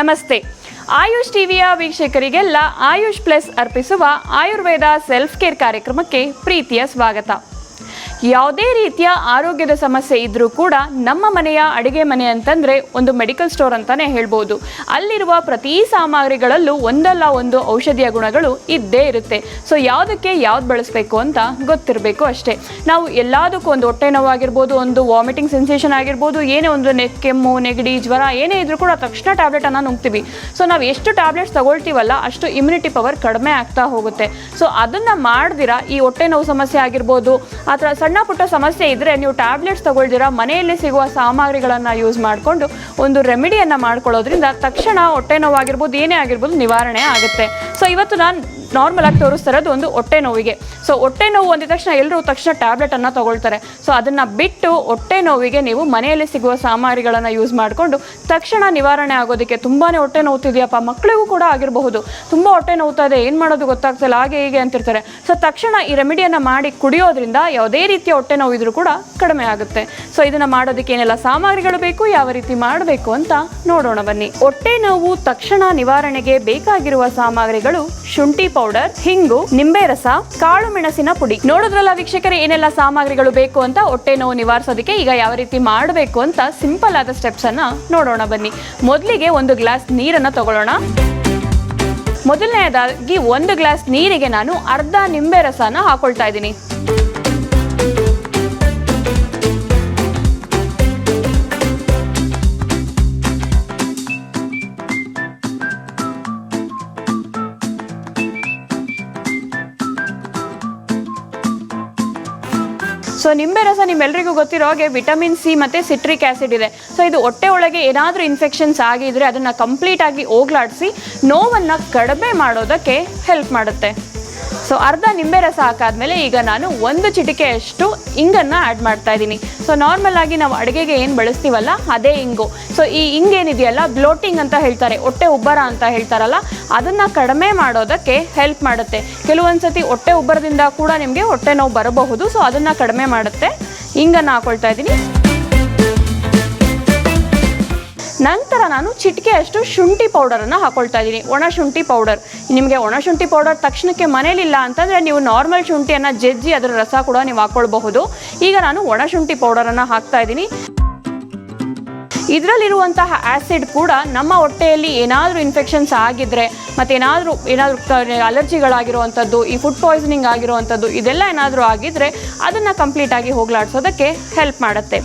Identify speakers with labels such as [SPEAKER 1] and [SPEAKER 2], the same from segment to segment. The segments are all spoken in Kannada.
[SPEAKER 1] ನಮಸ್ತೆ. ಆಯುಷ್ ಟಿವಿಯ ವೀಕ್ಷಕರಿಗೆಲ್ಲ ಆಯುಷ್ ಪ್ಲಸ್ ಅರ್ಪಿಸುವ ಆಯುರ್ವೇದ ಸೆಲ್ಫ್ ಕೇರ್ ಕಾರ್ಯಕ್ರಮಕ್ಕೆ ಪ್ರೀತಿಯ ಸ್ವಾಗತ. ಯಾವುದೇ ರೀತಿಯ ಆರೋಗ್ಯದ ಸಮಸ್ಯೆ ಇದ್ದರೂ ಕೂಡ ನಮ್ಮ ಮನೆಯ ಅಡಿಗೆ ಮನೆ ಅಂತಂದ್ರೆ ಒಂದು ಮೆಡಿಕಲ್ ಸ್ಟೋರ್ ಅಂತಾನೆ ಹೇಳ್ಬೋದು. ಅಲ್ಲಿರುವ ಪ್ರತಿ ಸಾಮಗ್ರಿಗಳಲ್ಲೂ ಒಂದಲ್ಲ ಒಂದು ಔಷಧಿಯ ಗುಣಗಳು ಇದ್ದೇ ಇರುತ್ತೆ. ಸೊ ಯಾವುದಕ್ಕೆ ಯಾವ್ದು ಬಳಸಬೇಕು ಅಂತ ಗೊತ್ತಿರಬೇಕು ಅಷ್ಟೇ. ನಾವು ಎಲ್ಲದಕ್ಕೂ ಒಂದು ಹೊಟ್ಟೆ ನೋವಾಗಿರ್ಬೋದು, ಒಂದು ವಾಮಿಟಿಂಗ್ ಸೆನ್ಸೇಷನ್ ಆಗಿರ್ಬೋದು, ಏನೇ ಒಂದು ನೆ ಕೆಮ್ಮು, ನೆಗಡಿ, ಜ್ವರ, ಏನೇ ಇದ್ರೂ ಕೂಡ ತಕ್ಷಣ ಟ್ಯಾಬ್ಲೆಟ್ ಅನ್ನ ನುಂಗ್ತೀವಿ. ಸೊ ನಾವು ಎಷ್ಟು ಟ್ಯಾಬ್ಲೆಟ್ಸ್ ತಗೊಳ್ತೀವಲ್ಲ, ಅಷ್ಟು ಇಮ್ಯುನಿಟಿ ಪವರ್ ಕಡಿಮೆ ಆಗ್ತಾ ಹೋಗುತ್ತೆ. ಸೊ ಅದನ್ನ ಮಾಡ್ದಿರ ಈ ಹೊಟ್ಟೆ ನೋವು ಸಮಸ್ಯೆ ಆಗಿರ್ಬೋದು, ಆ ಥರ ಸಣ್ಣ ಪುಟ್ಟ ಸಮಸ್ಯೆ ಇದ್ದರೆ ನೀವು ಟ್ಯಾಬ್ಲೆಟ್ಸ್ ತಗೊಳ್ದಿರಾ, ಮನೆಯಲ್ಲಿ ಸಿಗುವ ಸಾಮಗ್ರಿಗಳನ್ನ ಯೂಸ್ ಮಾಡಿಕೊಂಡು ಒಂದು ರೆಮಿಡಿಯನ್ನು ಮಾಡ್ಕೊಳ್ಳೋದ್ರಿಂದ ತಕ್ಷಣ ಹೊಟ್ಟೆ ನೋವಾಗಿರ್ಬೋದು, ಏನೇ ಆಗಿರ್ಬೋದು ನಿವಾರಣೆ ಆಗುತ್ತೆ. ಸೊ ಇವತ್ತು ನಾನು ನಾರ್ಮಲ್ ಆಗಿ ತೋರಿಸ್ತಾರೆ, ಅದು ಒಂದು ಹೊಟ್ಟೆ ನೋವಿಗೆ. ಸೊ ಹೊಟ್ಟೆ ನೋವು ಅಂದಿದ ತಕ್ಷಣ ಎಲ್ಲರೂ ತಕ್ಷಣ ಟ್ಯಾಬ್ಲೆಟ್ ಅನ್ನ ತಗೊಳ್ತಾರೆ. ಸೊ ಅದನ್ನ ಬಿಟ್ಟು ಹೊಟ್ಟೆ ನೋವಿಗೆ ನೀವು ಮನೆಯಲ್ಲಿ ಸಿಗುವ ಸಾಮಗ್ರಿಗಳನ್ನ ಯೂಸ್ ಮಾಡಿಕೊಂಡು ತಕ್ಷಣ ನಿವಾರಣೆ ಆಗೋದಕ್ಕೆ ತುಂಬಾನೇ ಹೊಟ್ಟೆ ನೋವುತ್ತಿದೆಯಪ್ಪ ಮಕ್ಕಳಿಗೂ ಕೂಡ ಆಗಿರಬಹುದು. ತುಂಬಾ ಹೊಟ್ಟೆ ನೋವ್ತಾ ಇದೆ, ಏನು ಮಾಡೋದು ಗೊತ್ತಾಗ್ತಿಲ್ಲ, ಹಾಗೆ ಹೀಗೆ ಅಂತಿರ್ತಾರೆ. ಸೊ ತಕ್ಷಣ ಈ ರೆಮಿಡಿಯನ್ನ ಮಾಡಿ ಕುಡಿಯೋದ್ರಿಂದ ಯಾವುದೇ ರೀತಿಯ ಹೊಟ್ಟೆ ನೋವು ಇದ್ರೂ ಕೂಡ ಕಡಿಮೆ ಆಗುತ್ತೆ. ಸೊ ಇದನ್ನ ಮಾಡೋದಕ್ಕೆ ಏನೆಲ್ಲ ಸಾಮಗ್ರಿಗಳು ಬೇಕು, ಯಾವ ರೀತಿ ಮಾಡಬೇಕು ಅಂತ ನೋಡೋಣ ಬನ್ನಿ. ಹೊಟ್ಟೆ ನೋವು ತಕ್ಷಣ ನಿವಾರಣೆಗೆ ಬೇಕಾಗಿರುವ ಸಾಮಗ್ರಿಗಳು ಶುಂಠಿ ಪೌಡರ್ ಹಿಂಗು ನಿಂಬೆ ರಸ ಕಾಳು ಮೆಣಸಿನ ಪುಡಿ. ನೋಡೋದ್ರಲ್ಲ ವೀಕ್ಷಕರೇ, ಏನೆಲ್ಲ ಸಾಮಗ್ರಿಗಳು ಬೇಕು ಅಂತ ಹೊಟ್ಟೆ ನೋವು ನಿವಾರಿಸೋದಕ್ಕೆ ಈಗ ಯಾವ ರೀತಿ ಮಾಡಬೇಕು ಅಂತ ಸಿಂಪಲ್ ಆದ ಸ್ಟೆಪ್ಸ್ ಅನ್ನ ನೋಡೋಣ ಬನ್ನಿ. ಮೊದಲಿಗೆ ಒಂದು ಗ್ಲಾಸ್ ನೀರನ್ನ ತಗೊಳ್ಳೋಣ. ಮೊದಲನೆಯದಾಗಿ ಒಂದು ಗ್ಲಾಸ್ ನೀರಿಗೆ ನಾನು ಅರ್ಧ ನಿಂಬೆ ರಸನ ಹಾಕೊಳ್ತಾ ಇದ್ದೀನಿ. ಸೊ ನಿಂಬೆ ರಸ ನಿಮ್ಮೆಲ್ಲರಿಗೂ ಗೊತ್ತಿರೋ ಹಾಗೆ ವಿಟಮಿನ್ ಸಿ ಮತ್ತೆ ಸಿಟ್ರಿಕ್ ಆಸಿಡ್ ಇದೆ. ಸೊ ಇದು ಹೊಟ್ಟೆ ಒಳಗೆ ಏನಾದರೂ ಇನ್ಫೆಕ್ಷನ್ಸ್ ಆಗಿದ್ರೆ ಅದನ್ನ ಕಂಪ್ಲೀಟ್ ಆಗಿ ಹೋಗ್ಲಾಡಿಸಿ ನೋವನ್ನ ಕಡಿಮೆ ಮಾಡೋದಕ್ಕೆ ಹೆಲ್ಪ್ ಮಾಡುತ್ತೆ. ಸೊ ಅರ್ಧ ನಿಂಬೆ ರಸ ಹಾಕಾದ್ಮೇಲೆ ಈಗ ನಾನು ಒಂದು ಚಿಟಿಕೆಯಷ್ಟು ಇಂಗನ್ನು ಆ್ಯಡ್ ಮಾಡ್ತಾ ಇದ್ದೀನಿ. ಸೊ ನಾರ್ಮಲ್ ಆಗಿ ನಾವು ಅಡುಗೆಗೆ ಏನು ಬಳಸ್ತೀವಲ್ಲ, ಅದೇ ಇಂಗು. ಸೊ ಈ ಇಂಗೇನಿದೆಯಲ್ಲ ಬ್ಲೋಟಿಂಗ್ ಅಂತ ಹೇಳ್ತಾರೆ, ಹೊಟ್ಟೆ ಉಬ್ಬರ ಅಂತ ಹೇಳ್ತಾರಲ್ಲ, ಅದನ್ನು ಕಡಿಮೆ ಮಾಡೋದಕ್ಕೆ ಹೆಲ್ಪ್ ಮಾಡುತ್ತೆ. ಕೆಲವೊಂದು ಸತಿ ಹೊಟ್ಟೆ ಉಬ್ಬರದಿಂದ ಕೂಡ ನಿಮಗೆ ಹೊಟ್ಟೆ ನೋವು ಬರಬಹುದು ಸೊ ಅದನ್ನು ಕಡಿಮೆ ಮಾಡುತ್ತೆ. ಇಂಗನ್ನು ಹಾಕೊಳ್ತಾ ಇದ್ದೀನಿ. ನಂತರ ನಾನು ಚಿಟಿಕೆಯಷ್ಟು ಶುಂಠಿ ಪೌಡರನ್ನು ಹಾಕೊಳ್ತಾ ಇದ್ದೀನಿ. ಒಣ ಶುಂಠಿ ಪೌಡರ್ ನಿಮಗೆ ಒಣ ಶುಂಠಿ ಪೌಡರ್ ತಕ್ಷಣಕ್ಕೆ ಮನೇಲಿಲ್ಲ ಅಂತಂದರೆ ನೀವು ನಾರ್ಮಲ್ ಶುಂಠಿಯನ್ನು ಜಜ್ಜಿ ಅದರ ರಸ ಕೂಡ ನೀವು ಹಾಕ್ಕೊಳ್ಬಹುದು ಈಗ ನಾನು ಒಣ ಶುಂಠಿ ಪೌಡರನ್ನು ಹಾಕ್ತಾ ಇದ್ದೀನಿ. ಇದರಲ್ಲಿರುವಂತಹ ಆ್ಯಸಿಡ್ ಕೂಡ ನಮ್ಮ ಹೊಟ್ಟೆಯಲ್ಲಿ ಏನಾದರೂ ಇನ್ಫೆಕ್ಷನ್ಸ್ ಆಗಿದ್ರೆ ಮತ್ತು ಏನಾದರೂ ಏನಾದರೂ ಅಲರ್ಜಿಗಳಾಗಿರುವಂಥದ್ದು ಈ ಫುಡ್ ಪಾಯ್ಸನಿಂಗ್ ಆಗಿರುವಂಥದ್ದು, ಇದೆಲ್ಲ ಏನಾದರೂ ಆಗಿದ್ರೆ ಅದನ್ನು ಕಂಪ್ಲೀಟಾಗಿ ಹೋಗಲಾಡಿಸೋದಕ್ಕೆ ಹೆಲ್ಪ್ ಮಾಡುತ್ತೆ.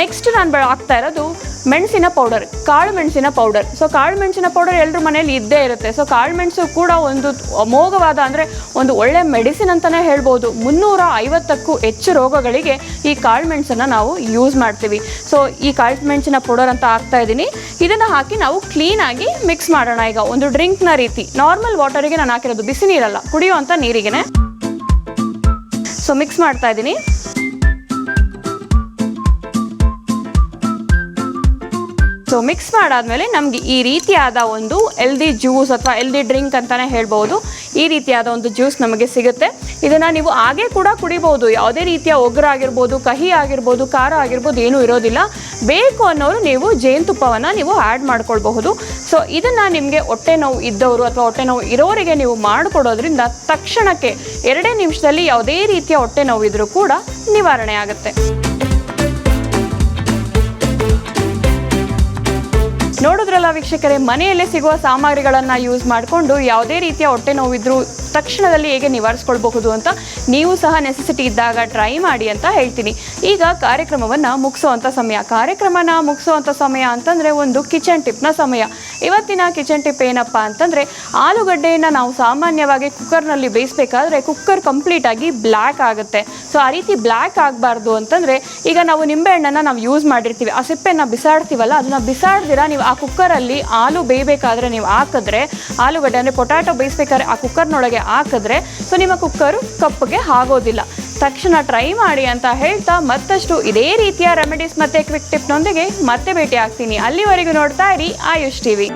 [SPEAKER 1] ನೆಕ್ಸ್ಟ್ ನಾನು ಹಾಕ್ತಾ ಇರೋದು ಮೆಣಸಿನ ಪೌಡರ್ ಕಾಳು ಮೆಣಸಿನ ಪೌಡರ್ ಸೊ ಕಾಳು ಮೆಣಸಿನ ಪೌಡರ್ ಎಲ್ಲರ ಮನೇಲಿ ಇದ್ದೇ ಇರುತ್ತೆ. ಸೊ ಕಾಳು ಮೆಣಸು ಕೂಡ ಒಂದು ಅಮೋಘವಾದ ಅಂದರೆ ಒಂದು ಒಳ್ಳೆ ಮೆಡಿಸಿನ್ ಅಂತಲೇ ಹೇಳ್ಬೋದು. ಮುನ್ನೂರ ಐವತ್ತಕ್ಕೂ ಹೆಚ್ಚು ರೋಗಗಳಿಗೆ ಈ ಕಾಳು ಮೆಣಸನ್ನು ನಾವು ಯೂಸ್ ಮಾಡ್ತೀವಿ. ಸೊ ಈ ಕಾಳು ಮೆಣಸಿನ ಪೌಡರ್ ಅಂತ ಹಾಕ್ತಾ ಇದ್ದೀನಿ. ಇದನ್ನು ಹಾಕಿ ನಾವು ಕ್ಲೀನಾಗಿ ಮಿಕ್ಸ್ ಮಾಡೋಣ ಈಗ. ಒಂದು ಡ್ರಿಂಕ್ನ ರೀತಿ. ನಾರ್ಮಲ್ ವಾಟರಿಗೆ ನಾನು ಹಾಕಿರೋದು ಬಿಸಿ ನೀರಲ್ಲ ಕುಡಿಯುವಂಥ ನೀರಿಗೆನೆ. ಸೊ ಮಿಕ್ಸ್ ಮಾಡ್ತಾ ಇದ್ದೀನಿ. ಸೊ ಮಿಕ್ಸ್ ಮಾಡಾದ್ಮೇಲೆ ನಮಗೆ ಈ ರೀತಿಯಾದ ಒಂದು ಎಲ್ದಿ ಜ್ಯೂಸ್ ಅಥವಾ ಎಲ್ದಿ ಡ್ರಿಂಕ್ ಅಂತಾನೆ ಹೇಳ್ಬೋದು. ಈ ರೀತಿಯಾದ ಒಂದು ಜ್ಯೂಸ್ ನಮಗೆ ಸಿಗುತ್ತೆ. ಇದನ್ನ ನೀವು ಹಾಗೆ ಕೂಡ ಕುಡಿಬಹುದು ಯಾವುದೇ ರೀತಿಯ ಒಗ್ಗರಾಗಿರ್ಬೋದು ಕಹಿ ಆಗಿರ್ಬೋದು, ಖಾರ ಆಗಿರ್ಬೋದು, ಏನೂ ಇರೋದಿಲ್ಲ. ಬೇಕು ಅನ್ನೋರು ನೀವು ಜೇನುತುಪ್ಪವನ್ನು ನೀವು ಆ್ಯಡ್ ಮಾಡ್ಕೊಳ್ಬಹುದು. ಸೊ ಇದನ್ನ ನಿಮಗೆ ಹೊಟ್ಟೆ ನೋವು ಇದ್ದವರು ಅಥವಾ ಹೊಟ್ಟೆ ನೋವು ಇರೋರಿಗೆ ನೀವು ಮಾಡಿಕೊಡೋದ್ರಿಂದ ತಕ್ಷಣಕ್ಕೆ ಎರಡೇ ನಿಮಿಷದಲ್ಲಿ ಯಾವುದೇ ರೀತಿಯ ಹೊಟ್ಟೆ ನೋವು ಇದ್ರೂ ಕೂಡ ನಿವಾರಣೆ ಆಗುತ್ತೆ. ನೋಡೋಣ ನೋಡಿದ್ರಲ್ಲ ವೀಕ್ಷಕರೇ, ಮನೆಯಲ್ಲೇ ಸಿಗುವ ಸಾಮಗ್ರಿಗಳನ್ನು ಯೂಸ್ ಮಾಡಿಕೊಂಡು ಯಾವುದೇ ರೀತಿಯ ಹೊಟ್ಟೆ ನೋವಿದ್ರೂ ತಕ್ಷಣದಲ್ಲಿ ಹೇಗೆ ನಿವಾರಿಸ್ಕೊಳ್ಬಹುದು ಅಂತ ನೀವು ಸಹ ನೆಸೆಸಿಟಿ ಇದ್ದಾಗ ಟ್ರೈ ಮಾಡಿ ಅಂತ ಹೇಳ್ತೀನಿ. ಈಗ ಕಾರ್ಯಕ್ರಮವನ್ನು ಮುಗಿಸೋವಂಥ ಸಮಯ. ಕಾರ್ಯಕ್ರಮನ ಮುಗಿಸೋವಂಥ ಸಮಯ ಅಂತಂದರೆ ಒಂದು ಕಿಚನ್ ಟಿಪ್ನ ಸಮಯ. ಇವತ್ತಿನ ಕಿಚನ್ ಟಿಪ್ ಏನಪ್ಪ ಅಂತಂದರೆ, ಆಲೂಗಡ್ಡೆಯನ್ನು ನಾವು ಸಾಮಾನ್ಯವಾಗಿ ಕುಕ್ಕರ್ನಲ್ಲಿ ಬೇಯಿಸಬೇಕಾದ್ರೆ ಕುಕ್ಕರ್ ಕಂಪ್ಲೀಟಾಗಿ ಬ್ಲ್ಯಾಕ್ ಆಗುತ್ತೆ. ಸೊ ಆ ರೀತಿ ಬ್ಲ್ಯಾಕ್ ಆಗಬಾರ್ದು ಅಂತಂದರೆ, ಈಗ ನಾವು ನಿಂಬೆಹಣ್ಣನ್ನು ನಾವು ಯೂಸ್ ಮಾಡಿರ್ತೀವಿ. ಆ ಸಿಪ್ಪೆನ ಬಿಸಾಡ್ತೀವಲ್ಲ, ಅದನ್ನು ಬಿಸಾಡ್ದಿರ ನೀವು ಆ ಕುಕ್ಕರಲ್ಲಿ ಹಾಲು ಬೇಯಬೇಕಾದ್ರೆ ನೀವು ಹಾಕಿದ್ರೆ ಆಲೂಗಡ್ಡೆ ಅಂದರೆ ಪೊಟ್ಯಾಟೊ ಬೇಯಿಸ್ಬೇಕಾದ್ರೆ ಆ ಕುಕ್ಕರ್ನೊಳಗೆ ಹಾಕಿದ್ರೆ ಸೊ ನಿಮ್ಮ ಕುಕ್ಕರು ಕಪ್ಪಗೆ ಆಗೋದಿಲ್ಲ. ತಕ್ಷಣ ಟ್ರೈ ಮಾಡಿ ಅಂತ ಹೇಳ್ತಾ ಮತ್ತಷ್ಟು ಇದೇ ರೀತಿಯ ರೆಮಿಡೀಸ್ ಮತ್ತು ಕ್ವಿಕ್ ಟಿಪ್ನೊಂದಿಗೆ ಮತ್ತೆ ಭೇಟಿ ಆಗ್ತೀನಿ ಅಲ್ಲಿವರೆಗೂ ನೋಡ್ತಾ ಇರಿ ಆಯುಷ್ ಟಿವಿ.